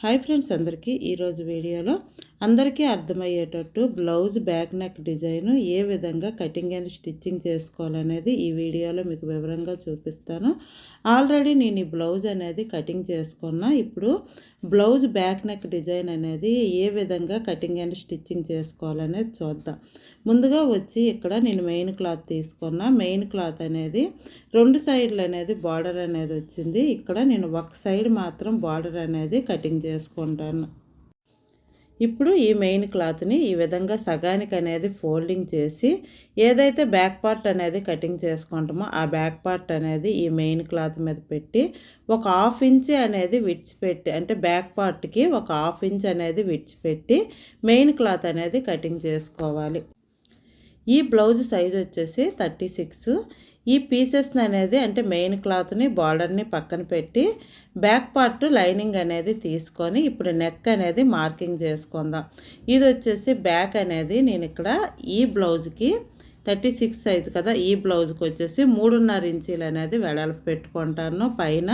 Hi friends అందరికీ ఈరోజు వీడియోలో అందరికీ అర్థమయ్యేటట్టు బ్లౌజ్ బ్యాక్ నెక్ డిజైన్ ఏ విధంగా కటింగ్ అండ్ స్టిచ్చింగ్ చేసుకోవాలనేది ఈ వీడియోలో మీకు వివరంగా చూపిస్తాను. ఆల్రెడీ నేను ఈ బ్లౌజ్ అనేది కటింగ్ చేసుకున్నా. ఇప్పుడు బ్లౌజ్ బ్యాక్ నెక్ డిజైన్ అనేది ఏ విధంగా కటింగ్ అండ్ స్టిచ్చింగ్ చేసుకోవాలనేది చూద్దాం. ముందుగా వచ్చి ఇక్కడ నేను మెయిన్ క్లాత్ తీసుకున్నా. మెయిన్ క్లాత్ అనేది రెండు సైడ్లు అనేది బార్డర్ అనేది వచ్చింది. ఇక్కడ నేను ఒక సైడ్ మాత్రం బార్డర్ అనేది కటింగ్ చేసుకుంటాను. ఇప్పుడు ఈ మెయిన్ క్లాత్ని ఈ విధంగా సగానికి అనేది ఫోల్డింగ్ చేసి ఏదైతే బ్యాక్ పార్ట్ అనేది కటింగ్ చేసుకుంటామో ఆ బ్యాక్ పార్ట్ అనేది ఈ మెయిన్ క్లాత్ మీద పెట్టి ఒక హాఫ్ ఇంచ్ అనేది విడిచిపెట్టి అంటే బ్యాక్ పార్ట్కి ఒక హాఫ్ ఇంచ్ అనేది విడిచిపెట్టి మెయిన్ క్లాత్ అనేది కటింగ్ చేసుకోవాలి. ఈ బ్లౌజ్ సైజ్ వచ్చేసి థర్టీ సిక్స్ ఈ పీసెస్ని అనేది అంటే మెయిన్ క్లాత్ని బార్డర్ని పక్కన పెట్టి బ్యాక్ పార్ట్ లైనింగ్ అనేది తీసుకొని ఇప్పుడు నెక్ అనేది మార్కింగ్ చేసుకుందాం. ఇది వచ్చేసి బ్యాక్ అనేది నేను ఇక్కడ ఈ బ్లౌజ్కి థర్టీ సిక్స్ సైజ్ కదా ఈ బ్లౌజ్కి వచ్చేసి మూడున్నర ఇంచీలు అనేది వెడల్పు పెట్టుకుంటాను పైన.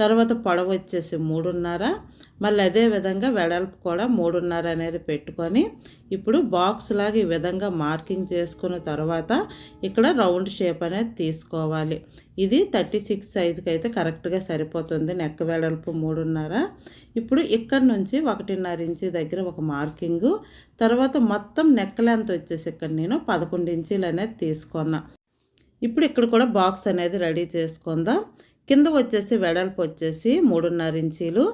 తర్వాత పొడవు వచ్చేసి మూడున్నర. మళ్ళీ అదే విధంగా వెడల్పు కూడా మూడున్నర అనేది పెట్టుకొని ఇప్పుడు బాక్స్ లాగా ఈ విధంగా మార్కింగ్ చేసుకున్న తర్వాత ఇక్కడ రౌండ్ షేప్ అనేది తీసుకోవాలి. ఇది థర్టీ సిక్స్ సైజుకి అయితే కరెక్ట్గా సరిపోతుంది. నెక్ వెడల్పు మూడున్నర. ఇప్పుడు ఇక్కడ నుంచి ఒకటిన్నర ఇంచి దగ్గర ఒక మార్కింగు. తర్వాత మొత్తం నెక్ లెంత్ వచ్చేసి ఇక్కడ నేను పదకొండు ఇంచీలు అనేది తీసుకున్నా. ఇప్పుడు ఇక్కడ కూడా బాక్స్ అనేది రెడీ చేసుకుందాం. కింద వచ్చేసి వెడల్పు వచ్చేసి మూడున్నర ఇంచీలు.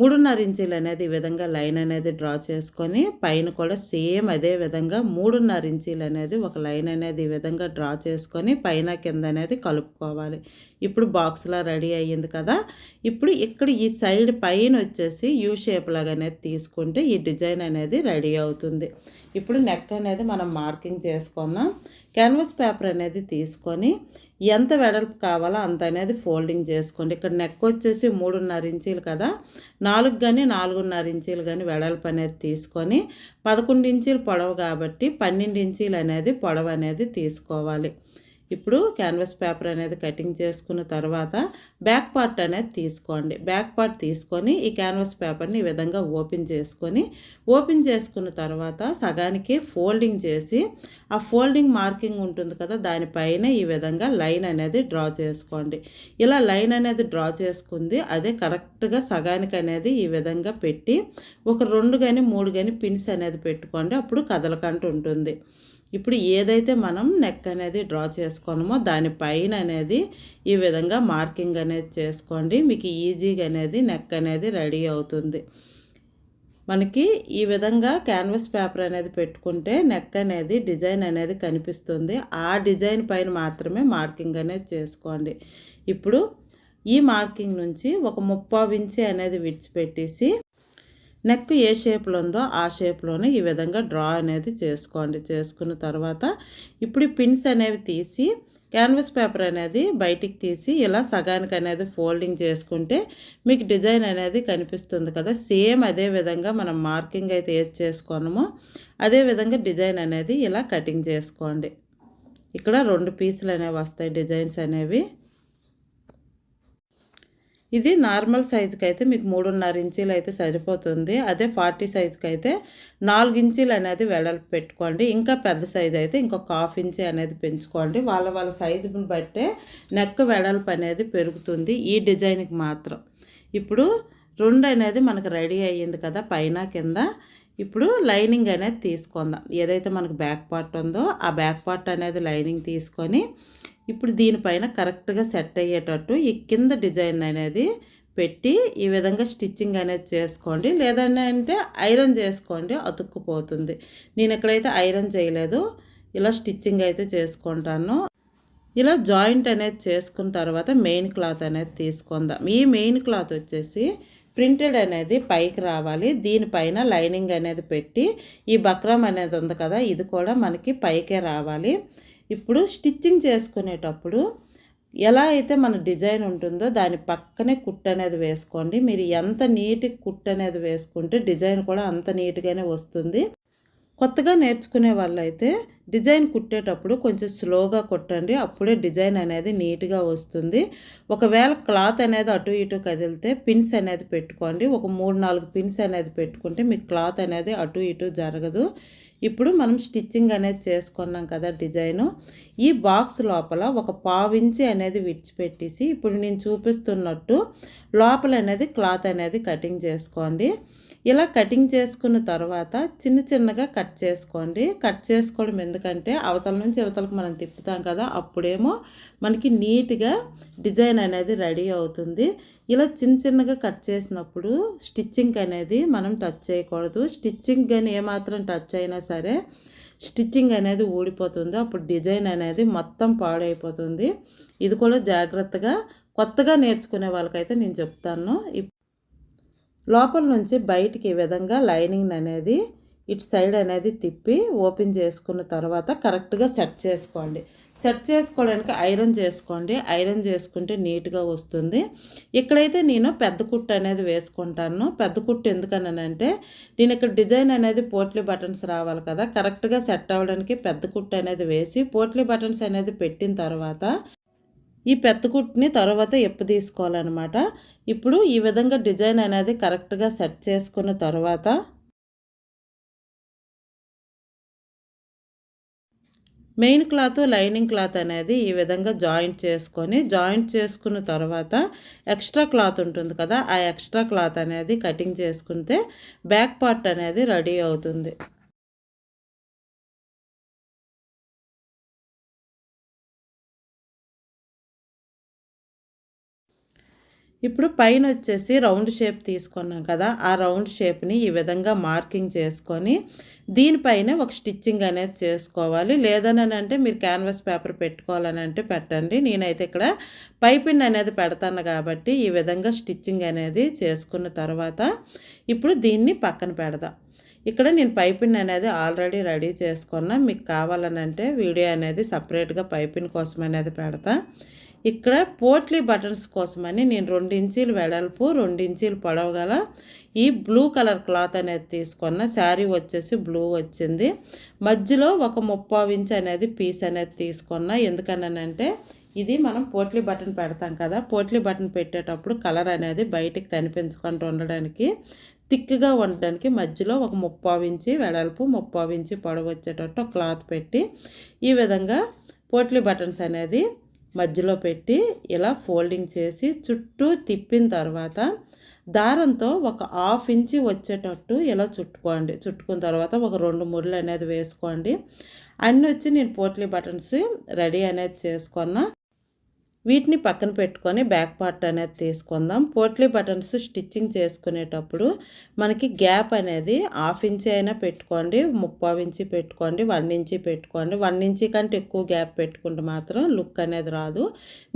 మూడున్నర ఇంచీలు అనేది ఈ విధంగా లైన్ అనేది డ్రా చేసుకొని పైన కూడా సేమ్ అదే విధంగా మూడున్నర ఇంచీలు అనేది ఒక లైన్ అనేది ఈ విధంగా డ్రా చేసుకొని పైన కింద అనేది కలుపుకోవాలి. ఇప్పుడు బాక్స్లా రెడీ అయ్యింది కదా. ఇప్పుడు ఇక్కడ ఈ సైడ్ పైన వచ్చేసి యూ షేప్ లాగా అనేది తీసుకుంటే ఈ డిజైన్ అనేది రెడీ అవుతుంది. ఇప్పుడు నెక్ అనేది మనం మార్కింగ్ చేసుకున్నాం క్యాన్వాస్ పేపర్ అనేది తీసుకొని ఎంత వెడల్పు కావాలో అంత అనేది ఫోల్డింగ్ చేసుకోండి. ఇక్కడ నెక్ వచ్చేసి మూడున్నర ఇంచీలు కదా. నాలుగు కానీ నాలుగున్నర ఇంచీలు కానీ వెడల్పు అనేది తీసుకొని పదకొండు ఇంచీలు పొడవు కాబట్టి పన్నెండు ఇంచీలు అనేది పొడవు అనేది తీసుకోవాలి. ఇప్పుడు క్యాన్వాస్ పేపర్ అనేది కటింగ్ చేసుకున్న తర్వాత బ్యాక్ పార్ట్ అనేది తీసుకోండి. బ్యాక్ పార్ట్ తీసుకొని ఈ క్యాన్వాస్ పేపర్ని ఈ విధంగా ఓపెన్ చేసుకొని ఓపెన్ చేసుకున్న తర్వాత సగానికి ఫోల్డింగ్ చేసి ఆ ఫోల్డింగ్ మార్కింగ్ ఉంటుంది కదా దానిపైన ఈ విధంగా లైన్ అనేది డ్రా చేసుకోండి. ఇలా లైన్ అనేది డ్రా చేసుకుంది అదే కరెక్ట్గా సగానికి అనేది ఈ విధంగా పెట్టి ఒక రెండు కానీ మూడు కానీ పిన్స్ అనేది పెట్టుకోండి అప్పుడు కదలకంటూ ఉంటుంది. ఇప్పుడు ఏదైతే మనం నెక్ అనేది డ్రా చేసుకున్నామో దానిపైన అనేది ఈ విధంగా మార్కింగ్ అనేది చేసుకోండి. మీకు ఈజీగా అనేది నెక్ అనేది రెడీ అవుతుంది. మనకి ఈ విధంగా క్యాన్వాస్ పేపర్ అనేది పెట్టుకుంటే నెక్ అనేది డిజైన్ అనేది కనిపిస్తుంది. ఆ డిజైన్ పైన మాత్రమే మార్కింగ్ అనేది చేసుకోండి. ఇప్పుడు ఈ మార్కింగ్ నుంచి ఒక ముప్పావు ఇంచి అనేది విడిచిపెట్టేసి నెక్ ఏ షేప్లో ఉందో ఆ షేప్లోనే ఈ విధంగా డ్రా అనేది చేసుకోండి. చేసుకున్న తర్వాత ఇప్పుడు పిన్స్ అనేవి తీసి క్యాన్వాస్ పేపర్ అనేది బయటికి తీసి ఇలా సగానికి అనేది ఫోల్డింగ్ చేసుకుంటే మీకు డిజైన్ అనేది కనిపిస్తుంది కదా. సేమ్ అదే విధంగా మనం మార్కింగ్ అయితే ఏది చేసుకున్నామో అదే విధంగా డిజైన్ అనేది ఇలా కటింగ్ చేసుకోండి. ఇక్కడ రెండు పీసులు అనేవి వస్తాయి డిజైన్స్ అనేవి. ఇది నార్మల్ సైజుకి అయితే మీకు మూడున్నర ఇంచీలు అయితే సరిపోతుంది. అదే ఫార్టీ సైజుకి అయితే నాలుగు ఇంచీలు అనేది వెడల్పు పెట్టుకోండి. ఇంకా పెద్ద సైజు అయితే ఇంకొక హాఫ్ ఇంచీ అనేది పెంచుకోండి. వాళ్ళ వాళ్ళ సైజుని బట్టే నెక్ వెడల్పు అనేది పెరుగుతుంది ఈ డిజైన్కి మాత్రం. ఇప్పుడు రెండు అనేది మనకు రెడీ అయ్యింది కదా పైన కింద. ఇప్పుడు లైనింగ్ అనేది తీసుకుందాం. ఏదైతే మనకు బ్యాక్ పార్ట్ ఉందో ఆ బ్యాక్ పార్ట్ అనేది లైనింగ్ తీసుకొని ఇప్పుడు దీనిపైన కరెక్ట్గా సెట్ అయ్యేటట్టు ఈ కింద డిజైన్ అనేది పెట్టి ఈ విధంగా స్టిచ్చింగ్ అనేది చేసుకోండి. లేదంటే అంటే ఐరన్ చేసుకోండి అతుక్కుపోతుంది. నేను ఎక్కడైతే ఐరన్ చేయలేదు ఇలా స్టిచ్చింగ్ అయితే చేసుకుంటాను. ఇలా జాయింట్ అనేది చేసుకున్న తర్వాత మెయిన్ క్లాత్ అనేది తీసుకుందాం. ఈ మెయిన్ క్లాత్ వచ్చేసి ప్రింటెడ్ అనేది పైకి రావాలి. దీనిపైన లైనింగ్ అనేది పెట్టి ఈ బక్రం అనేది ఉంది కదా ఇది కూడా మనకి పైకే రావాలి. ఇప్పుడు స్టిచ్చింగ్ చేసుకునేటప్పుడు ఎలా అయితే మన డిజైన్ ఉంటుందో దాని పక్కనే కుట్ అనేది వేసుకోండి. మీరు ఎంత నీట్ కుట్ అనేది వేసుకుంటే డిజైన్ కూడా అంత నీట్గానే వస్తుంది. కొత్తగా నేర్చుకునే వాళ్ళైతే డిజైన్ కుట్టేటప్పుడు కొంచెం స్లోగా కుట్టండి. అప్పుడే డిజైన్ అనేది నీట్గా వస్తుంది. ఒకవేళ క్లాత్ అనేది అటు ఇటు కదిలితే పిన్స్ అనేది పెట్టుకోండి. ఒక మూడు నాలుగు పిన్స్ అనేది పెట్టుకుంటే మీకు క్లాత్ అనేది అటు ఇటు జరగదు. ఇప్పుడు మనం స్టిచ్చింగ్ అనేది చేసుకున్నాం కదా డిజైను. ఈ బాక్స్ లోపల ఒక పావించి అనేది విడిచిపెట్టేసి ఇప్పుడు నేను చూపిస్తున్నట్టు లోపల అనేది క్లాత్ అనేది కటింగ్ చేసుకోండి. ఇలా కటింగ్ చేసుకున్న తర్వాత చిన్న చిన్నగా కట్ చేసుకోండి. కట్ చేసుకోవడం ఎందుకంటే అవతల నుంచి అవతలకు మనం తిప్పుతాం కదా అప్పుడేమో మనకి నీట్గా డిజైన్ అనేది రెడీ అవుతుంది. ఇలా చిన్న చిన్నగా కట్ చేసినప్పుడు స్టిచ్చింగ్ అనేది మనం టచ్ చేయకూడదు. స్టిచ్చింగ్ కానీ ఏమాత్రం టచ్ అయినా సరే స్టిచ్చింగ్ అనేది ఊడిపోతుంది. అప్పుడు డిజైన్ అనేది మొత్తం పాడైపోతుంది. ఇది కూడా జాగ్రత్తగా కొత్తగా నేర్చుకునే వాళ్ళకైతే నేను చెప్తాను. లోపల నుంచి బయటికి ఈ విధంగా లైనింగ్ అనేది ఇటు సైడ్ అనేది తిప్పి ఓపెన్ చేసుకున్న తర్వాత కరెక్ట్గా సెట్ చేసుకోండి. సెట్ చేసుకోవడానికి ఐరన్ చేసుకోండి. ఐరన్ చేసుకుంటే నీట్గా వస్తుంది. ఇక్కడైతే నేను పెద్ద కుట్టు అనేది వేసుకుంటాను. పెద్ద కుట్టు ఎందుకనంటే నేను ఇక్కడ డిజైన్ అనేది పోట్లీ బటన్స్ రావాలి కదా. కరెక్ట్గా సెట్ అవ్వడానికి పెద్ద కుట్టు అనేది వేసి పోట్లీ బటన్స్ అనేది పెట్టిన తర్వాత ఈ పెద్ద కుట్టుని తర్వాత ఎప్పు తీసుకోవాలన్నమాట. ఇప్పుడు ఈ విధంగా డిజైన్ అనేది కరెక్ట్గా సెట్ చేసుకున్న తర్వాత మెయిన్ క్లాత్ లైనింగ్ క్లాత్ అనేది ఈ విధంగా జాయింట్ చేసుకొని జాయింట్ చేసుకున్న తర్వాత ఎక్స్ట్రా క్లాత్ ఉంటుంది కదా ఆ ఎక్స్ట్రా క్లాత్ అనేది కటింగ్ చేసుకుంటే బ్యాక్ పార్ట్ అనేది రెడీ అవుతుంది. ఇప్పుడు పైన వచ్చేసి రౌండ్ షేప్ తీసుకున్నాం కదా ఆ రౌండ్ షేప్ని ఈ విధంగా మార్కింగ్ చేసుకొని దీనిపైన ఒక స్టిచ్చింగ్ అనేది చేసుకోవాలి. లేదని అంటే మీరు క్యాన్వాస్ పేపర్ పెట్టుకోవాలని అంటే పెట్టండి. నేనైతే ఇక్కడ పైపిన్ అనేది పెడతాను కాబట్టి ఈ విధంగా స్టిచ్చింగ్ అనేది చేసుకున్న తర్వాత ఇప్పుడు దీన్ని పక్కన పెడదాం. ఇక్కడ నేను పైపిన్ అనేది ఆల్రెడీ రెడీ చేసుకున్నా. మీకు కావాలనంటే వీడియో అనేది సపరేట్గా పైపిన్ కోసం అనేది పెడతా. ఇక్కడ పోట్లీ బటన్స్ కోసమని నేను రెండు ఇంచీలు వెడల్పు రెండు ఇంచీలు పొడవు గల ఈ బ్లూ కలర్ క్లాత్ అనేది తీసుకున్న. శారీ వచ్చేసి బ్లూ వచ్చింది. మధ్యలో ఒక ముప్పావు ఇంచ్ అనేది పీస్ అనేది తీసుకున్న. ఎందుకనంటే ఇది మనం పోట్లీ బటన్ పెడతాం కదా పోట్లీ బటన్ పెట్టేటప్పుడు కలర్ అనేది బయటికి కనిపించకుండా ఉండడానికి థిక్గా ఉండడానికి మధ్యలో ఒక ముప్పావు ఇంచి వెడల్పు ముప్పావు ఇంచి పొడవు వచ్చేటట్టు క్లాత్ పెట్టి ఈ విధంగా పోట్లీ బటన్స్ అనేది మధ్యలో పెట్టి ఇలా ఫోల్డింగ్ చేసి చుట్టూ తిప్పిన తర్వాత దారంతో ఒక హాఫ్ ఇంచి వచ్చేటట్టు ఇలా చుట్టుకోండి. చుట్టుకున్న తర్వాత ఒక రెండు ముళ్ళు అనేది వేసుకోండి. అన్నీ వచ్చి నేను పోట్లీ బటన్స్ రెడీ అనేది చేసుకున్నా. వీటిని పక్కన పెట్టుకొని బ్యాక్ పార్ట్ అనేది తీసుకుందాం. పోట్లీ బటన్స్ స్టిచ్చింగ్ చేసుకునేటప్పుడు మనకి గ్యాప్ అనేది హాఫ్ ఇంచి అయినా పెట్టుకోండి ముప్పావు ఇంచి పెట్టుకోండి వన్ ఇంచి పెట్టుకోండి. వన్ ఇంచి కంటే ఎక్కువ గ్యాప్ పెట్టుకుంటే మాత్రం లుక్ అనేది రాదు.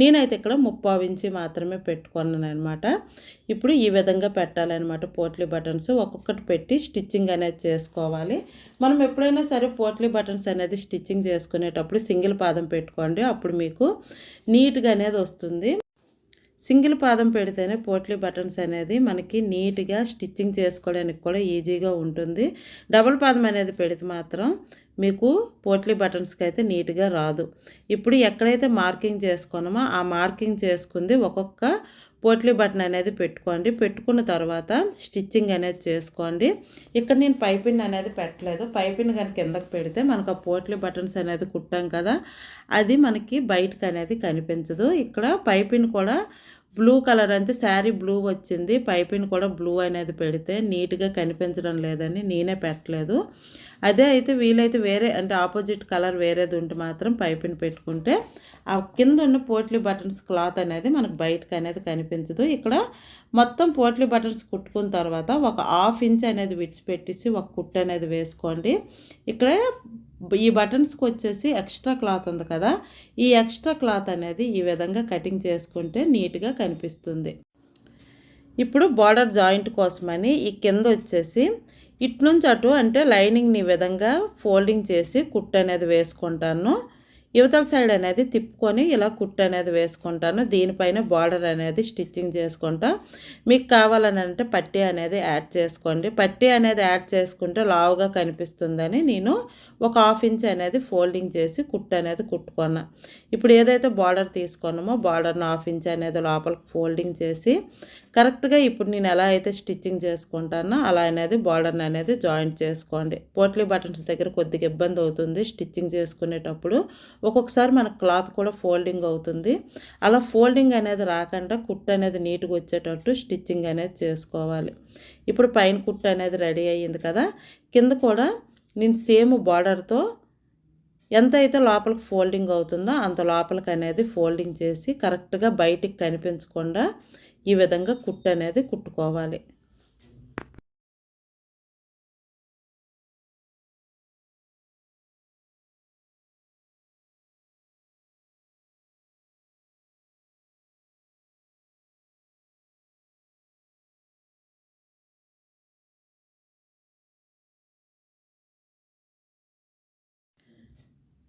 నేనైతే ఇక్కడ ముప్పావు ఇంచి మాత్రమే పెట్టుకున్నాను అనమాట ఇప్పుడు ఈ విధంగా పెట్టాలన్నమాట పోట్లీ బటన్స్. ఒక్కొక్కటి పెట్టి స్టిచ్చింగ్ అనేది చేసుకోవాలి. మనం ఎప్పుడైనా సరే పోట్లీ బటన్స్ అనేది స్టిచ్చింగ్ చేసుకునేటప్పుడు సింగిల్ పాదం పెట్టుకోండి. అప్పుడు మీకు నీట్గా అనేది వస్తుంది. సింగిల్ పాదం పెడితేనే పోట్లీ బటన్స్ అనేది మనకి నీట్గా స్టిచ్చింగ్ చేసుకోవడానికి కూడా ఈజీగా ఉంటుంది. డబుల్ పాదం అనేది పెడితే మాత్రం మీకు పోట్లీ బటన్స్కి అయితే నీట్గా రాదు. ఇప్పుడు ఎక్కడైతే మార్కింగ్ చేసుకున్నామో ఆ మార్కింగ్ చేసుకుంది ఒక్కొక్క పోట్లీ బటన్ అనేది పెట్టుకోండి. పెట్టుకున్న తర్వాత స్టిచ్చింగ్ అనేది చేసుకోండి. ఇక్కడ నేను పైపిన్ అనేది పెట్టలేదు. పైపిన్ కనుక కిందకు పెడితే మనకు ఆ పోట్లీ బటన్స్ అనేది కుట్టాం కదా అది మనకి బయటకు అనేది కనిపించదు. ఇక్కడ పైపిన్ కూడా బ్లూ కలర్ అంతే శారీ బ్లూ వచ్చింది. పైపింగ్ కూడా బ్లూ అనేది పెడితే నీట్గా కనిపించడం లేదని నేనే పెట్టలేదు. అదే అయితే వీలైతే వేరే అంటే ఆపోజిట్ కలర్ వేరేది ఉంటే మాత్రం పైపింగ్ పెట్టుకుంటే ఆ కింద ఉన్న పోట్లీ బటన్స్ క్లాత్ అనేది మనకు బయటకు అనేది కనిపించదు. ఇక్కడ మొత్తం పోట్లీ బటన్స్ కుట్టుకున్న తర్వాత ఒక హాఫ్ ఇంచ్ అనేది విడిచిపెట్టేసి ఒక కుట్టు అనేది వేసుకోండి. ఇక్కడ ఈ బటన్స్కి వచ్చేసి ఎక్స్ట్రా క్లాత్ ఉంది కదా ఈ ఎక్స్ట్రా క్లాత్ అనేది ఈ విధంగా కటింగ్ చేసుకుంటే నీట్గా కనిపిస్తుంది. ఇప్పుడు బార్డర్ జాయింట్ కోసమని ఈ కింద వచ్చేసి ఇటు నుంచి అటు అంటే లైనింగ్ని ఈ విధంగా ఫోల్డింగ్ చేసి కుట్ అనేది వేసుకుంటాను. యువతల సైడ్ అనేది తిప్పుకొని ఇలా కుట్ అనేది వేసుకుంటాను. దీనిపైన బార్డర్ అనేది స్టిచ్చింగ్ చేసుకుంటా. మీకు కావాలని అంటే పట్టీ అనేది యాడ్ చేసుకోండి. పట్టీ అనేది యాడ్ చేసుకుంటే లావుగా కనిపిస్తుందని నేను ఒక హాఫ్ ఇంచ్ అనేది ఫోల్డింగ్ చేసి కుట్ అనేది కుట్టుకున్నా. ఇప్పుడు ఏదైతే బార్డర్ తీసుకున్నామో బార్డర్ను హాఫ్ ఇంచ్ అనేది లోపలికి ఫోల్డింగ్ చేసి కరెక్ట్గా ఇప్పుడు నేను ఎలా అయితే స్టిచ్చింగ్ చేసుకుంటానో అలా అనేది బార్డర్ అనేది జాయింట్ చేసుకోండి. పోట్లీ బటన్స్ దగ్గర కొద్దిగా ఇబ్బంది అవుతుంది స్టిచ్చింగ్ చేసుకునేటప్పుడు. ఒక్కొక్కసారి మన క్లాత్ కూడా ఫోల్డింగ్ అవుతుంది. అలా ఫోల్డింగ్ అనేది రాకుండా కుట్టు అనేది నీట్గా వచ్చేటట్టు స్టిచ్చింగ్ అనేది చేసుకోవాలి. ఇప్పుడు పైన కుట్టు అనేది రెడీ అయ్యింది కదా కింద కూడా నేను సేమ్ బార్డర్తో ఎంత అయితే లోపలికి ఫోల్డింగ్ అవుతుందో అంత లోపలికి అనేది ఫోల్డింగ్ చేసి కరెక్ట్గా బయటికి కనిపించకుండా ఈ విధంగా కుట్టు అనేది కుట్టుకోవాలి.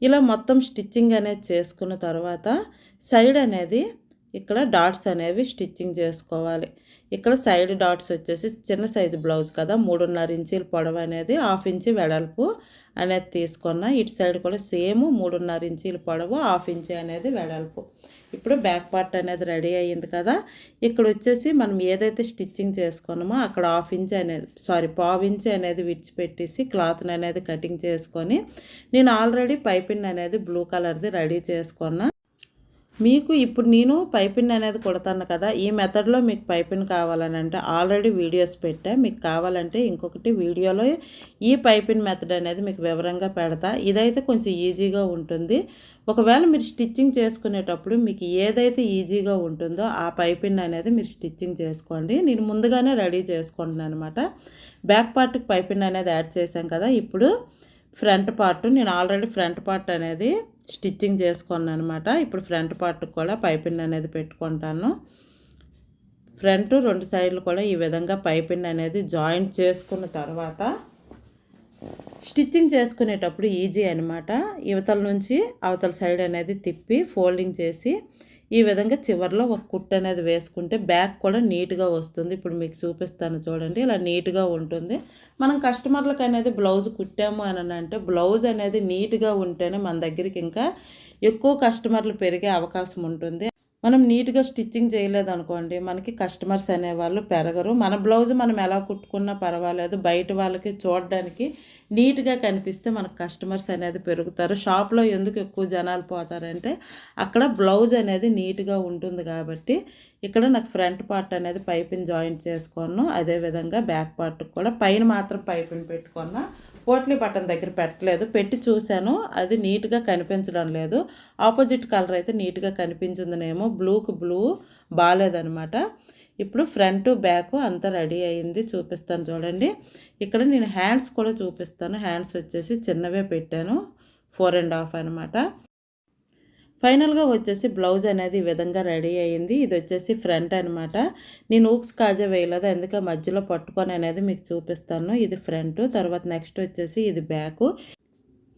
ఇలా మొత్తం స్టిచ్చింగ్ అనేది చేసుకున్న తర్వాత సైడ్ అనేది ఇక్కడ డాట్స్ అనేవి స్టిచ్చింగ్ చేసుకోవాలి. ఇక్కడ సైడ్ డాట్స్ వచ్చేసి చిన్న సైజు బ్లౌజ్ కదా మూడున్నర ఇంచీల పొడవు అనేది హాఫ్ ఇంచి వెడల్పు అనేది తీసుకున్న ఇటు సైడ్ కూడా సేమ్ మూడున్నర ఇంచీల పొడవు హాఫ్ ఇంచి అనేది వెడల్పు. ఇప్పుడు బ్యాక్ పార్ట్ అనేది రెడీ అయ్యింది కదా ఇక్కడ వచ్చేసి మనం ఏదైతే స్టిచ్చింగ్ చేసుకున్నామో అక్కడ హాఫ్ ఇంచ్ అనేది సారీ పావు ఇంచ్ అనేది విడిచిపెట్టేసి క్లాత్ని అనేది కటింగ్ చేసుకొని నేను ఆల్రెడీ పైపింగ్ అనేది బ్లూ కలర్ది రెడీ చేసుకున్నా. మీకు ఇప్పుడు నేను పైపిన్ అనేది కుడతాను కదా ఈ మెథడ్లో మీకు పైపిన్ కావాలని అంటే ఆల్రెడీ వీడియోస్ పెట్టా. మీకు కావాలంటే ఇంకొకటి వీడియోలో ఈ పైపిన్ మెథడ్ అనేది మీకు వివరంగా పెడతా. ఇదైతే కొంచెం ఈజీగా ఉంటుంది. ఒకవేళ మీరు స్టిచ్చింగ్ చేసుకునేటప్పుడు మీకు ఏదైతే ఈజీగా ఉంటుందో ఆ పైపిన్ అనేది మీరు స్టిచ్చింగ్ చేసుకోండి. నేను ముందుగానే రెడీ చేసుకుంటున్నాను అనమాట బ్యాక్ పార్ట్కి పైపిన్ అనేది యాడ్ చేశాం కదా ఇప్పుడు ఫ్రంట్ పార్ట్. నేను ఆల్రెడీ ఫ్రంట్ పార్ట్ అనేది స్టిచ్చింగ్ చేసుకున్నాను అనమాట ఇప్పుడు ఫ్రంట్ పార్ట్కి కూడా పైపింగ్ అనేది పెట్టుకుంటాను. ఫ్రంట్ రెండు సైడ్లు కూడా ఈ విధంగా పైపింగ్ అనేది జాయింట్ చేసుకున్న తర్వాత స్టిచ్చింగ్ చేసుకునేటప్పుడు ఈజీ అనమాట యువతల నుంచి అవతల సైడ్ అనేది తిప్పి ఫోల్డింగ్ చేసి ఈ విధంగా చివరిలో ఒక కుట్ అనేది వేసుకుంటే బ్యాక్ కూడా నీట్గా వస్తుంది. ఇప్పుడు మీకు చూపిస్తాను చూడండి. ఇలా నీట్గా ఉంటుంది. మనం కస్టమర్లకు అనేది బ్లౌజ్ కుట్టాము అని అంటే బ్లౌజ్ అనేది నీట్గా ఉంటేనే మన దగ్గరికి ఇంకా ఎక్కువ కస్టమర్లు పెరిగే అవకాశం ఉంటుంది. మనం నీట్గా స్టిచ్చింగ్ చేయలేదు అనుకోండి మనకి కస్టమర్స్ అనేవాళ్ళు పెరగరు. మన బ్లౌజ్ మనం ఎలా కుట్టుకున్నా పర్వాలేదు. బయట వాళ్ళకి చూడడానికి నీట్గా కనిపిస్తే మనకు కస్టమర్స్ అనేది పెరుగుతారు. షాప్లో ఎందుకు ఎక్కువ జనాలు పోతారంటే అక్కడ బ్లౌజ్ అనేది నీట్గా ఉంటుంది కాబట్టి ఇక్కడ నాకు ఫ్రంట్ పార్ట్ అనేది పైపింగ్ జాయింట్ చేసుకున్నాను. అదేవిధంగా బ్యాక్ పార్ట్ కూడా పైన మాత్రం పైపింగ్ పెట్టుకున్నా పోట్లీ బటన్ దగ్గర పెట్టలేదు. పెట్టి చూశాను. అది నీట్గా కనిపించడం లేదు. ఆపోజిట్ కలర్ అయితే నీట్గా కనిపించిందనేమో. బ్లూకి బ్లూ బాగాలేదనమాట ఇప్పుడు ఫ్రంట్ బ్యాక్ అంతా రెడీ అయింది. చూపిస్తాను చూడండి. ఇక్కడ నేను హ్యాండ్స్ కూడా చూపిస్తాను. హ్యాండ్స్ వచ్చేసి చిన్నవే పెట్టాను. ఫోర్ అండ్ హాఫ్ అనమాట ఫైనల్గా వచ్చేసి బ్లౌజ్ అనేది ఈ విధంగా రెడీ అయ్యింది ఇది వచ్చేసి ఫ్రంట్ అనమాట నేను ఊక్స్ కాజా వేయలేదు? అందుకే మధ్యలో పట్టుకొని అనేది మీకు చూపిస్తాను. ఇది ఫ్రంట్. తర్వాత నెక్స్ట్ వచ్చేసి ఇది బ్యాక్.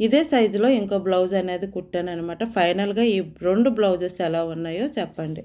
ఇదే సైజులో ఇంకో బ్లౌజ్ అనేది కుట్టాను అనమాట ఫైనల్గా ఈ రెండు బ్లౌజెస్ ఎలా ఉన్నాయో చెప్పండి.